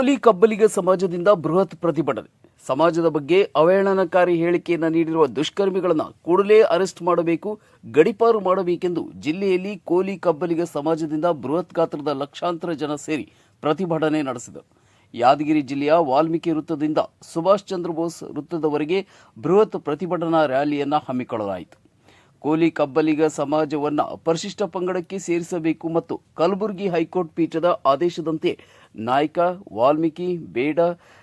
ಕೋಲಿ ಕಬ್ಬಲಿಗ ಸಮಾಜದಿಂದ ಬೃಹತ್ ಪ್ರತಿಭಟನೆ. ಸಮಾಜದ ಬಗ್ಗೆ ಅವಹೇಳನಕಾರಿ ಹೇಳಿಕೆಯನ್ನು ನೀಡಿರುವ ದುಷ್ಕರ್ಮಿಗಳನ್ನು ಕೂಡಲೇ ಅರೆಸ್ಟ್ ಮಾಡಬೇಕು, ಗಡಿಪಾರು ಮಾಡಬೇಕೆಂದು ಜಿಲ್ಲೆಯಲ್ಲಿ ಕೋಲಿ ಕಬ್ಬಲಿಗ ಸಮಾಜದಿಂದ ಬೃಹತ್ ಗಾತ್ರದ ಲಕ್ಷಾಂತರ ಜನ ಸೇರಿ ಪ್ರತಿಭಟನೆ ನಡೆಸಿದರು. ಯಾದಗಿರಿ ಜಿಲ್ಲೆಯ ವಾಲ್ಮೀಕಿ ವೃತ್ತದಿಂದ ಸುಭಾಷ್ ಚಂದ್ರ ಬೋಸ್ ವೃತ್ತದವರೆಗೆ ಬೃಹತ್ ಪ್ರತಿಭಟನಾ ರ್ಯಾಲಿಯನ್ನು ಹಮ್ಮಿಕೊಳ್ಳಲಾಯಿತು. ಕೋಲಿ ಕಬ್ಬಲಿಗ ಸಮಾಜವನ್ನು ಪರಿಶಿಷ್ಟ ಪಂಗಡಕ್ಕೆ ಸೇರಿಸಬೇಕು ಮತ್ತು ಕಲಬುರಗಿ ಹೈಕೋರ್ಟ್ ಪೀಠದ ಆದೇಶದಂತೆ ನಾಯ್ಕ, ವಾಲ್ಮೀಕಿ, ಬೇಡ,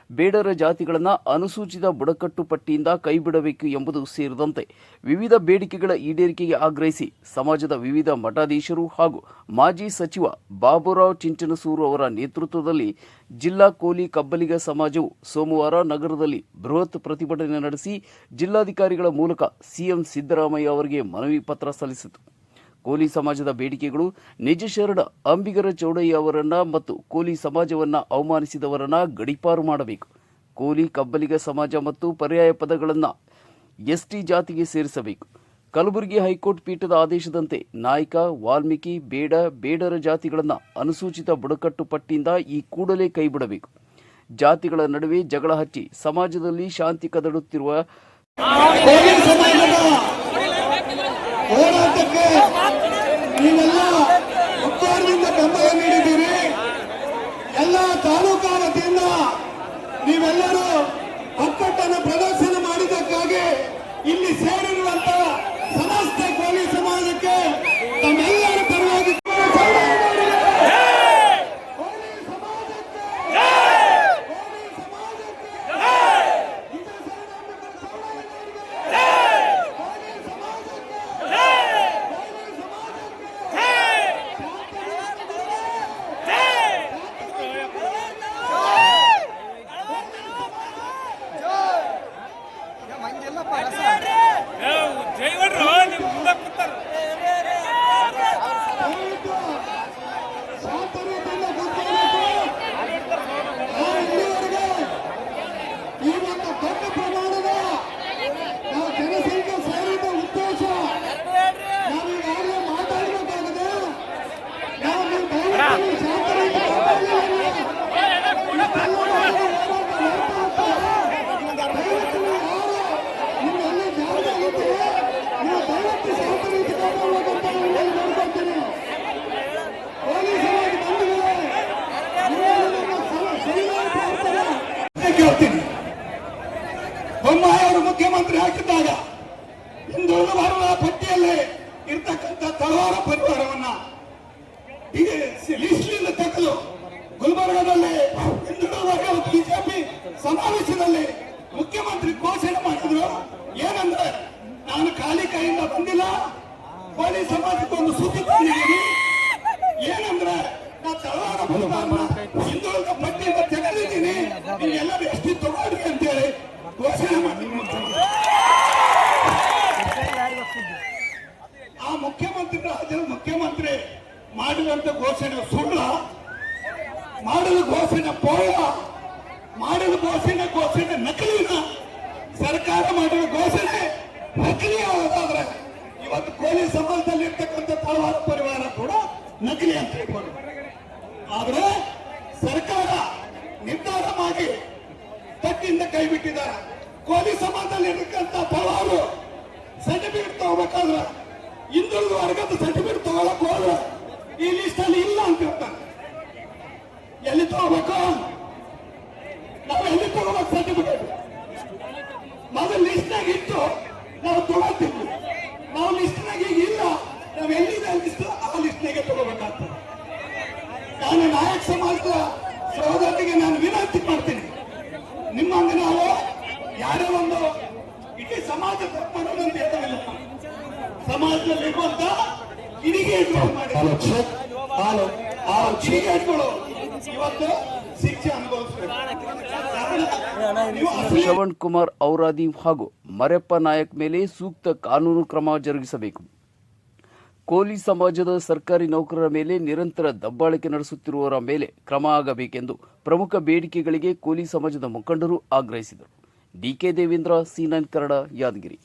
ಬೇಡರ ಜಾತಿಗಳನ್ನು ಅನುಸೂಚಿತ ಬುಡಕಟ್ಟು ಪಟ್ಟಿಯಿಂದ ಕೈಬಿಡಬೇಕು ಎಂಬುದು ಸೇರಿದಂತೆ ವಿವಿಧ ಬೇಡಿಕೆಗಳ ಈಡೇರಿಕೆಗೆ ಆಗ್ರಹಿಸಿ ಸಮಾಜದ ವಿವಿಧ ಮಠಾಧೀಶರು ಹಾಗೂ ಮಾಜಿ ಸಚಿವ ಬಾಬುರಾವ್ ಚಿಂಚನಸೂರು ಅವರ ನೇತೃತ್ವದಲ್ಲಿ ಜಿಲ್ಲಾ ಕೋಲಿ ಕಬ್ಬಲಿಗ ಸಮಾಜವು ಸೋಮವಾರ ನಗರದಲ್ಲಿ ಬೃಹತ್ ಪ್ರತಿಭಟನೆ ನಡೆಸಿ ಜಿಲ್ಲಾಧಿಕಾರಿಗಳ ಮೂಲಕ ಸಿಎಂ ಸಿದ್ದರಾಮಯ್ಯ ಅವರಿಗೆ ಮನವಿ ಪತ್ರ ಸಲ್ಲಿಸಿತು. ಕೋಲಿ ಸಮಾಜದ ಬೇಡಿಕೆಗಳು ನಿಜ ಶರಣ ಅಂಬಿಗರ ಚೌಡಯ್ಯ ಅವರನ್ನ ಮತ್ತು ಕೋಲಿ ಸಮಾಜವನ್ನ ಅವಮಾನಿಸಿದವರನ್ನ ಗಡಿಪಾರು ಮಾಡಬೇಕು. ಕೋಲಿ ಕಬ್ಬಲಿಗ ಸಮಾಜ ಮತ್ತು ಪರ್ಯಾಯ ಪದಗಳನ್ನು ಎಸ್ಟಿ ಜಾತಿಗೆ ಸೇರಿಸಬೇಕು. ಕಲಬುರಗಿ ಹೈಕೋರ್ಟ್ ಪೀಠದ ಆದೇಶದಂತೆ ನಾಯಕ, ವಾಲ್ಮೀಕಿ, ಬೇಡ, ಬೇಡರ ಜಾತಿಗಳನ್ನು ಅನುಸೂಚಿತ ಬುಡಕಟ್ಟು ಪಟ್ಟಿಯಿಂದ ಈ ಕೂಡಲೇ ಕೈಬಿಡಬೇಕು. ಜಾತಿಗಳ ನಡುವೆ ಜಗಳ ಹಚ್ಚಿ ಸಮಾಜದಲ್ಲಿ ಶಾಂತಿ ಕದಡುತ್ತಿರುವ ನೀವೆಲ್ಲರೂ ಮುಖ್ಯಮಂತ್ರಿ ಹಾಕಿದ್ದಾಗ ಹಿಂದುಳಿದ ವರ್ಗದ ಪಟ್ಟಿಯಲ್ಲಿ ಇರ್ತಕ್ಕಂಥ ತಳವಾರ ಪರಿವಾರವನ್ನ ಈಗ ಲಿಸ್ಟ್ನಿಂದ ತೆಗೆದು ಗುಲ್ಬರ್ಗದಲ್ಲಿ ಹಿಂದುಳಿದ ವರ್ಗದ ಬಿಜೆಪಿ ಸಮಾವೇಶದಲ್ಲಿ ಮುಖ್ಯಮಂತ್ರಿ ಘೋಷಣೆ ಮಾಡಿದ್ರು. ಏನಂದ್ರೆ, ನಾನು ಖಾಲಿ ಕೈಯಿಂದ ಬಂದಿಲ್ಲ. ಕೋಲಿ ಸಮಾಜಕ್ಕೆ ಒಂದು ಸುದ್ದಿ ತಂದಿದ್ದೀನಿ ಏನಂದ್ರೆ, ನಾ ತಳವಾರ ಪರಿವಾರನ ಹಿಂದುಳಿದ ಪಟ್ಟಿಯಿಂದ ತೆಗೆದಿದ್ದೀನಿ. ನೀವೆಲ್ಲರೂ ಎಷ್ಟು ಅಂತ ಅಂತೇಳಿ ಘೋಷಣೆ ಮಾಡಿದ್ರು ಆ ಮುಖ್ಯಮಂತ್ರಿ ರಾಜ್ಯದ ಮುಖ್ಯಮಂತ್ರಿ ಮಾಡಿದಂತ ಘೋಷಣೆ ಸುಳ್ಳ, ಮಾಡಲು ಘೋಷಣೆ ಪೋಳ ಮಾಡಲು ಘೋಷಣೆ ಘೋಷಣೆ ನಕಲಿನ, ಸರ್ಕಾರ ಮಾಡಿದ ಘೋಷಣೆ ನಕಲಿ ಆದ್ರೆ ಇವತ್ತು ಕೋಲಿ ಸಮಾಜದಲ್ಲಿ ಇರ್ತಕ್ಕಂಥ ತಳವಾರ ಪರಿವಾರ ಕೂಡ ನಕಲಿ ಅಂತ ಹೇಳ್ಬೋದು. ಆದ್ರೆ ಸರ್ಕಾರ ನಿರ್ಧಾರ ಮಾಡಿ ತಟ್ಟಿಂದ ಕೈ ಬಿಟ್ಟಿದ್ದಾರೆ. ಕೋಲಿ ಸಮಾಜದಲ್ಲಿ ಇರ್ತಕ್ಕಂಥ ತಳವಾರು ಸರ್ಟಿಫಿಕೇಟ್ ತಗೋಬೇಕಾದ್ರೆ, ಹಿಂದುಳಿದ ವರ್ಗದ ಸರ್ಟಿಫಿಕೇಟ್ ತಗೊಳಕ್ ಹೋದ್ರೆ ಈ ಲಿಸ್ಟ್ ಅಲ್ಲಿ ಇಲ್ಲ ಅಂತ ಹೇಳ್ತಾರೆ ಎಲ್ಲಿ ತಗೋಬೇಕು? ನಾವು ಎಲ್ಲಿ ತಗೋಬೇಕು ಸರ್ಟಿಫಿಕೇಟ್ ಮೊದಲು ಲಿಸ್ಟ್ನಾಗ ಇತ್ತು ನಾವು ತಗೋತೀವಿ. ನಾವು ಲಿಸ್ಟ್ನಾಗ ಈಗ ಇಲ್ಲ. ನಾವು ಎಲ್ಲಿದೆ ಲಿಸ್ಟ್ ಆ ಲಿಸ್ಟ್ನಾಗೆ ತಗೋಬೇಕಾಗ್ತದೆ. ನಾನು ನಾಯಕ ಸಮಾಜದ ಸಹೋದರಿಗೆ ನಾನು ವಿನಂತಿ ಮಾಡ್ತೀನಿ. ನಿಮ್ಮ ಹಂಗೆ ನಾವು ಯಾರೇ ಒಂದು ಇಡೀ ಸಮಾಜ ತಪ್ಪು ಅಂತ ಹೇಳ್ತಾವಿಲ್ಲ ಸಮಾಜದಲ್ಲಿರುವಂತ ಕಿಡಿಗೇಟ್ಗಳು ಶ್ರವಣ್ ಕುಮಾರ್ ಔರಾದಿ ಹಾಗೂ ಮರೆಪ್ಪ ನಾಯಕ್ ಮೇಲೆ ಸೂಕ್ತ ಕಾನೂನು ಕ್ರಮ ಜರುಗಿಸಬೇಕು. ಕೋಲಿ ಸಮಾಜದ ಸರ್ಕಾರಿ ನೌಕರರ ಮೇಲೆ ನಿರಂತರ ದಬ್ಬಾಳಿಕೆ ನಡೆಸುತ್ತಿರುವವರ ಮೇಲೆ ಕ್ರಮ ಆಗಬೇಕೆಂದು ಪ್ರಮುಖ ಬೇಡಿಕೆಗಳಿಗೆ ಕೋಲಿ ಸಮಾಜದ ಮುಖಂಡರು ಆಗ್ರಹಿಸಿದರು. DK Devendra C nine Kannada Yadgiri.